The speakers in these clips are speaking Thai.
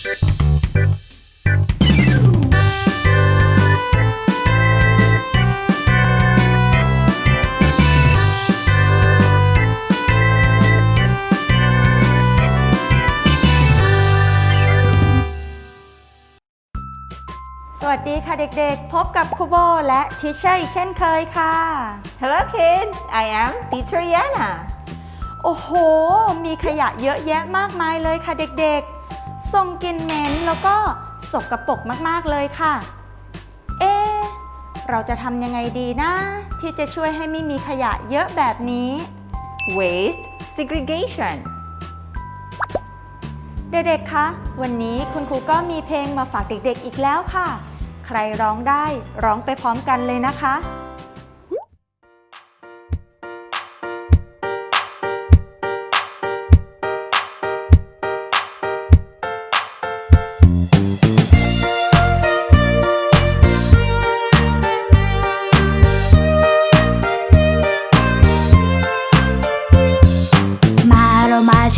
สวัสดีค่ะเด็กๆ พบกับครูโบและทิเชอร์อีกเช่นเคยค่ะ Hello kids, I am Teacher Yana. โอ้โห มีขยะเยอะแยะมากมายเลยค่ะเด็กๆ ส่งกลิ่นเหม็นแล้วก็สกรปรกมากๆเลยค่ะ เอ๊ะเราจะทำยังไงดีนะ ที่จะช่วยให้ไม่มีขยะเยอะแบบนี้ Waste segregation. เด็กๆ คะ วันนี้คุณครูก็มีเพลงมาฝากเด็กๆ อีกแล้วค่ะ ใครร้องได้ร้องไปพร้อมกันเลยนะคะ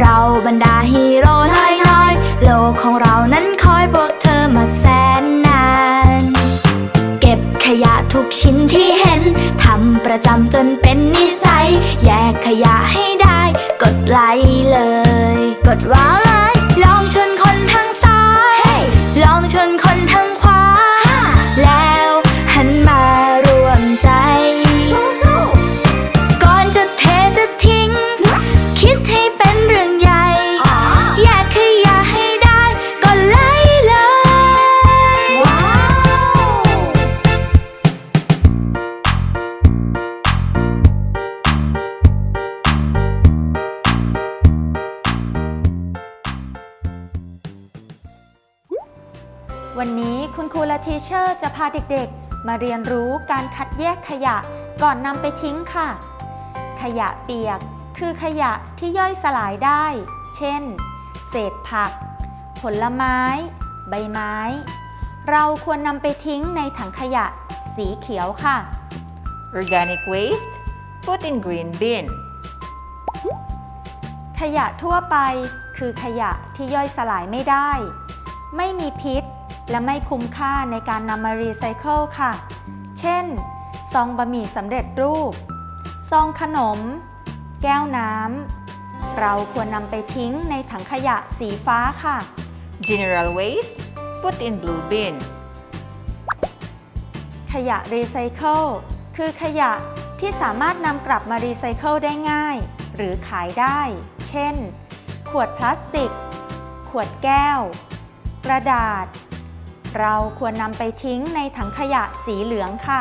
เราบรรดาฮีโร่น้อยๆโลกของเรานั้นคอยพวกเธอมาแสนนาน เก็บขยะทุกชิ้นที่เห็นทำประจำจนเป็นนิสัย แยกขยะให้ได้ กดไลค์เลย กดว้าว วันนี้คุณครูและทีเชอร์จะพาเด็กๆ มาเรียนรู้การคัดแยกขยะก่อนนำไปทิ้งค่ะ ขยะเปียกคือขยะที่ย่อยสลายได้ เช่น เศษผัก ผลไม้ ใบไม้ เราควรนำไปทิ้งในถังขยะสีเขียวค่ะ Organic waste, put in green bin. ขยะทั่วไปคือขยะที่ย่อยสลายไม่ได้ ไม่มีพิษ และไม่คุ้มค่าในการนำมารีไซเคิลค่ะ เช่น ซองบะหมี่สำเร็จรูป ซองขนม แก้วน้ำ เราควรนำไปทิ้งในถังขยะสีฟ้าค่ะ General waste, put in blue bin. ขยะรีไซเคิลคือขยะที่สามารถนำกลับมารีไซเคิลได้ง่าย หรือขายได้ เช่น ขวดพลาสติก ขวดแก้ว กระดาษ เราควรนำไปทิ้งในถังขยะสีเหลืองค่ะ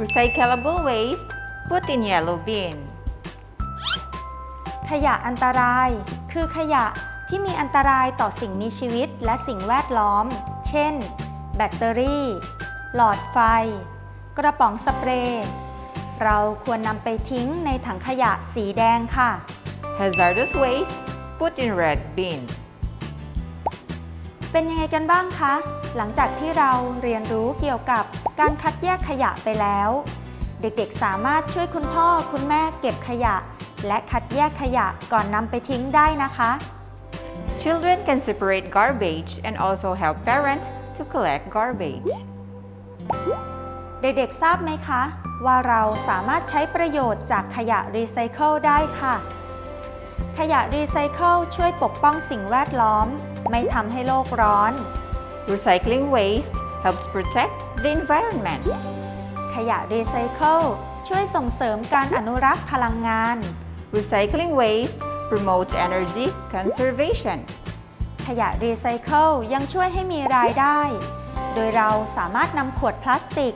Recyclable waste, put in yellow bin. ขยะอันตราย คือขยะที่มีอันตรายต่อสิ่งมีชีวิตและสิ่งแวดล้อม เช่น แบตเตอรี่ หลอดไฟ กระป๋องสเปรย์ เราควรนำไปทิ้งในถังขยะสีแดงค่ะ Hazardous waste, put in red bin. เป็นยังไงกันบ้างคะ หลังจากที่เราเรียนรู้เกี่ยวกับการคัดแยกขยะไปแล้ว เด็กๆสามารถช่วยคุณพ่อคุณแม่เก็บขยะ และคัดแยกขยะก่อนนำไปทิ้งได้นะคะ Children can separate garbage and also help parents to collect garbage. เด็กๆทราบไหมคะ ว่าเราสามารถใช้ประโยชน์จากขยะรีไซเคิลได้ค่ะ ขยะรีไซเคิลช่วยปกป้องสิ่งแวดล้อม ไม่ทำให้โลกร้อน Recycling waste helps protect the environment. ขยะรีไซเคิลช่วยส่งเสริมการอนุรักษ์พลังงาน Recycling waste promotes energy conservation. ขยะรีไซเคิลยังช่วยให้มีรายได้ โดยเราสามารถนำขวดพลาสติก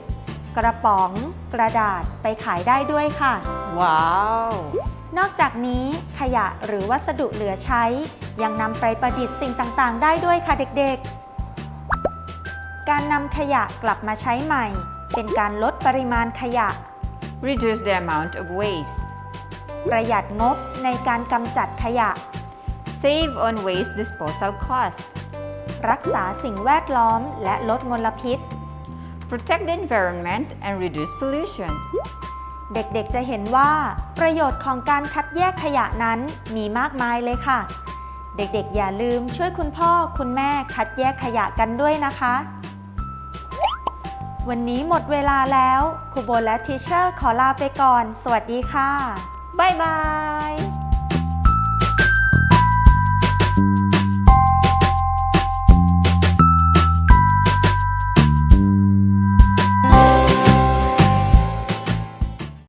กระป๋อง กระดาษไปขายได้ด้วยค่ะ Wow! นอกจากนี้ขยะหรือวัสดุเหลือใช้ ยังนำไปประดิษฐ์สิ่งต่างๆ ได้ด้วยค่ะเด็กๆ การนำขยะกลับมาใช้ใหม่ เป็นการลดปริมาณขยะ Reduce the amount of waste. ประหยัดงบในการกำจัดขยะ Save on waste disposal cost. รักษาสิ่งแวดล้อมและลดมลพิษ Protect the environment and reduce pollution. เด็กๆ จะเห็นว่าประโยชน์ของการคัดแยกขยะนั้นมีมากมายเลยค่ะ เด็กๆ อย่าลืมช่วยคุณพ่อคุณแม่คัดแยกขยะกันด้วยนะคะ วันนี้หมดเวลาแล้วครูโบและทีเชอร์ขอลาไปก่อน สวัสดีค่ะ Bye bye!